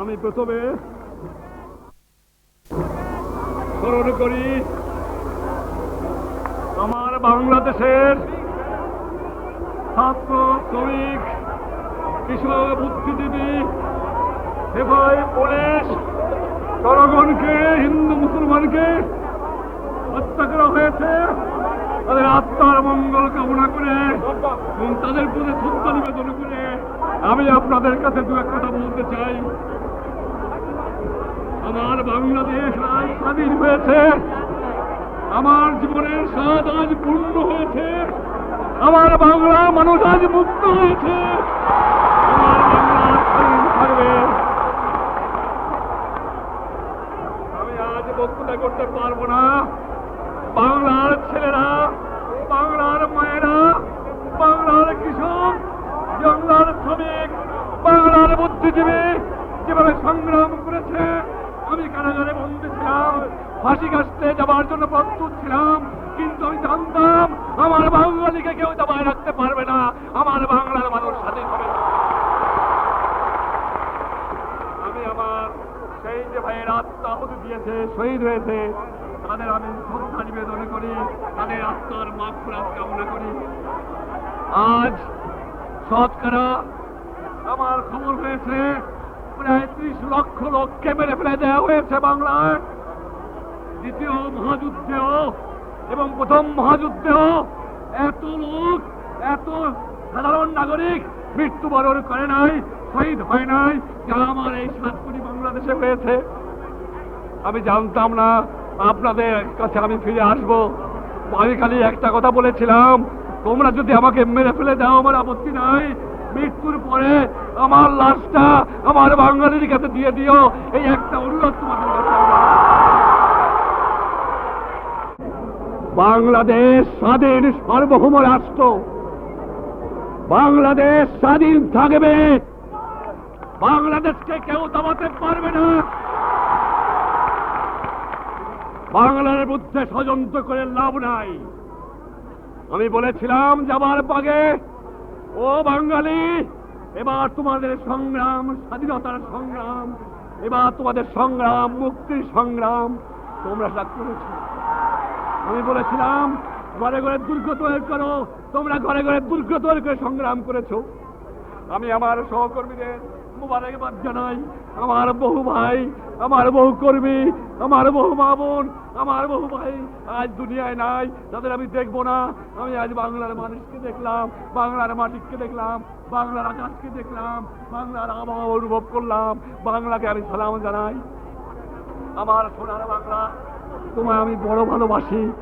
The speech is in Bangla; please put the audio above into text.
আমি প্রথমে স্মরণ করি, আমার বাংলাদেশের ছাত্র, শ্রমিক, কৃষক, বুদ্ধিজীবী সেবাই পুলিশ, জনগণকে, হিন্দু, মুসলমানকে হত্যা করা হয়েছে। তাদের আত্মার মঙ্গল কামনা করে এবং তাদের প্রতি শ্রদ্ধা নিবেদন করে আমি আপনাদের কাছে দু এক কথা বলতে চাই আমার বাংলাদেশ স্বাধীন হয়েছে। আমার জীবনের স্বাদ আজ পূর্ণ হয়েছে। আমার বাংলা মানুষ আজ মুক্ত হয়েছে। আমি আজ করতে পারব না। বাংলার ছেলেরা, বাংলার মায়েরা, বাংলার কৃষক, বাংলার শ্রমিক, বাংলার বুদ্ধিজীবী যেভাবে সংগ্রাম করেছে, আমি কারাগারে বন্দী ছিলাম ফাঁসি কাটতে যাবার জন্য প্রস্তুত ছিলাম, কিন্তু আমি জানতাম আমার বাঙালিকে কেউ দাবায় রাখতে পারবে না, আমার বাংলার মানুষ স্বাধীন হবে। আমি আমার সেই যে ভাইয়ের আত্মা আহুতি দিয়েছে, শহীদ হয়েছে, তাদের আমি শ্রদ্ধা নিবেদন করি, তাদের আত্মার মাফ কামনা করি। আজ শতকরা আমার খবর হয়েছে প্রায় ত্রিশ লক্ষ লোককে মেরে ফেলে দেওয়া হয়েছে বাংলায়। দ্বিতীয় মহাযুদ্ধেও এবং প্রথম মহাযুদ্ধেও এত লোক, এত সাধারণ নাগরিক মৃত্যুবরণ করে নাই, শহীদ হয় নাই, যা আমার এই সাত কোটি বাংলাদেশে হয়েছে। আমি জানতাম না, আপনাদের কাছে আমি ফিরে আসব। আমি খালি একটা কথা বলেছিলাম, তোমরা যদি আমাকে মেরে ফেলে দাও, আমার আপত্তি নাই। মৃত্যুর পরে আমার লাশটা আমার বাঙালির কাছে দিয়ে দিও। এই একটা অনুরোধ তোমাদের কাছে বাংলাদেশ স্বাধীন সার্বভৌম রাষ্ট্র। বাংলাদেশ স্বাধীন থাকবে। বাংলাদেশকে কেউ দাবাতে পারবে না। বাংলার মধ্যে ষড়যন্ত্র করে লাভ নাই। আমি বলেছিলাম যাবার পাগে ও বাঙালি, এবার তোমাদের সংগ্রাম, স্বাধীনতার সংগ্রাম, এবার তোমাদের সংগ্রাম, মুক্তির সংগ্রাম, তোমরা সেটা করেছ। আমি বলেছিলাম, ঘরে ঘরে দুর্গ তৈরি করো, তোমরা ঘরে ঘরে দুর্গ তৈরি করে সংগ্রাম করেছ। আমি আমার সহকর্মীদের মুবারকবাদ জানাই আমার বহু ভাই, আমার বহু কর্মী, আমার বহু মা বোন, আমার বহু ভাই আজ দুনিয়ায় নাই, তাদের আমি দেখব না। আমি আজ বাংলার মানুষকে দেখলাম, বাংলার মাটিকে দেখলাম, বাংলার আকাশকে দেখলাম, বাংলার আবহাওয়া অনুভব করলাম। বাংলাকে আমি সালাম জানাই। আমার সোনার বাংলা, তোমায় আমি বড় ভালোবাসি।